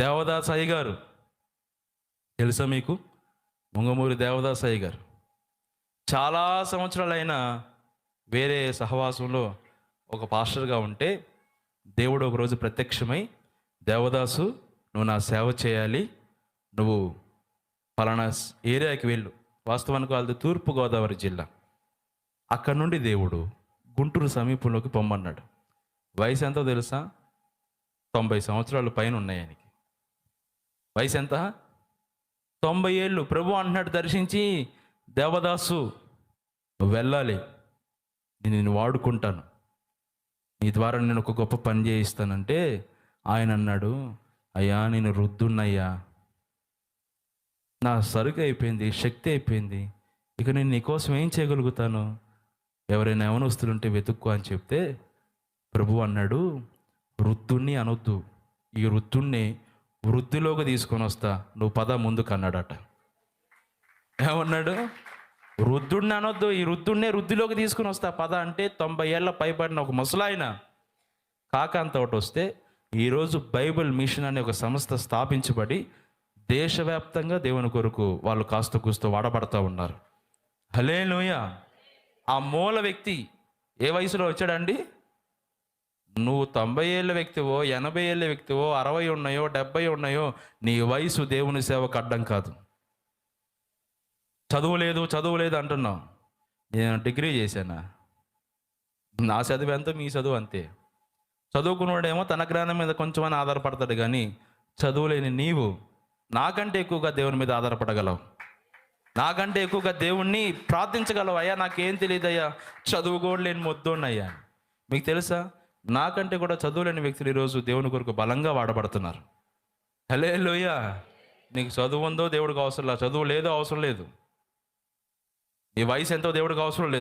దేవదాస్ అయ్య గారు. తెలుసా మీకు? ముంగమూరి దేవదాస్ అయ్య గారు. చాలా సంవత్సరాలైన వేరే సహవాసంలో ఒక పాస్టర్గా ఉంటే దేవుడు ఒకరోజు ప్రత్యక్షమై దేవదాసు నువ్వు నా సేవ చేయాలి. నువ్వు ఫలానా ఏరియాకి వెళ్ళు. వాస్తవానికి వాళ్ళది తూర్పుగోదావరి జిల్లా. అక్కడ నుండి దేవుడు గుంటూరు సమీపంలోకి పొమ్మన్నాడు. వయసు ఎంతో తెలుసా? తొంభై సంవత్సరాలు పైన ఉన్నాయని. వయసు ఎంత? తొంభై ఏళ్ళు. ప్రభు అంటున్నాడు దర్శించి దేవదాసు నువ్వు వెళ్ళాలి. నేను నేను వాడుకుంటాను. నీ ద్వారా నేను ఒక గొప్ప పని చేయిస్తానంటే ఆయన అన్నాడు అయ్యా నేను రుద్దున్నయ్యా నా సరుకు అయిపోయింది శక్తి అయిపోయింది. ఇక నేను నీకోసం ఏం చేయగలుగుతాను? ఎవరైనా యవనస్తులుంటే వెతుక్కో అని చెప్తే ప్రభు అన్నాడు వృద్ధుణ్ణి అనొద్దు. ఈ వృద్ధుణ్ణి వృద్ధిలోకి తీసుకొని వస్తా. నువ్వు పద ముందుకు అన్నాడట. ఏమన్నాడు? వృద్ధుడిని అనొద్దు ఈ వృద్ధుడినే వృద్ధిలోకి తీసుకుని వస్తా. పద అంటే తొంభై ఏళ్ళ పైబడిన ఒక ముసలాయన కాకాంత ఒకటి వస్తే ఈరోజు బైబిల్ మిషన్ అనే ఒక సంస్థ స్థాపించబడి దేశవ్యాప్తంగా దేవుని కొరకు వాళ్ళు కాస్త కూస్త వాడబడతా ఉన్నారు. హలే ఆ మూల వ్యక్తి ఏ వయసులో వచ్చాడండి? నువ్వు తొంభై ఏళ్ళ వ్యక్తివో ఎనభై ఏళ్ళ వ్యక్తివో అరవై ఉన్నాయో డెబ్బై ఉన్నాయో నీ వయసు దేవుని సేవకు అడ్డం కాదు. చదువు లేదు చదువు లేదు అంటున్నావు. నేను డిగ్రీ చేశానా? నా చదువు ఎంత? మీ చదువు అంతే. చదువుకున్నవాడేమో తన జ్ఞానం మీద కొంచెం అని ఆధారపడతాడు కానీ చదువులేని నీవు నాకంటే ఎక్కువగా దేవుని మీద ఆధారపడగలవు. నాకంటే ఎక్కువగా దేవుణ్ణి ప్రార్థించగలవు అయ్యా నాకేం తెలియదు అయ్యా చదువు కూడా లేని మొద్దోన్నయ్యా. మీకు తెలుసా? నాకంటే కూడా చదువులేని వ్యక్తులు ఈరోజు దేవుని కొరకు బలంగా వాడబడుతున్నారు. హలే లోయ నీకు చదువు ఉందో దేవుడికి అవసరం లేదు చదువు లేదో అవసరం లేదు. నీ వయసు ఎంతో దేవుడికి అవసరం లేదు.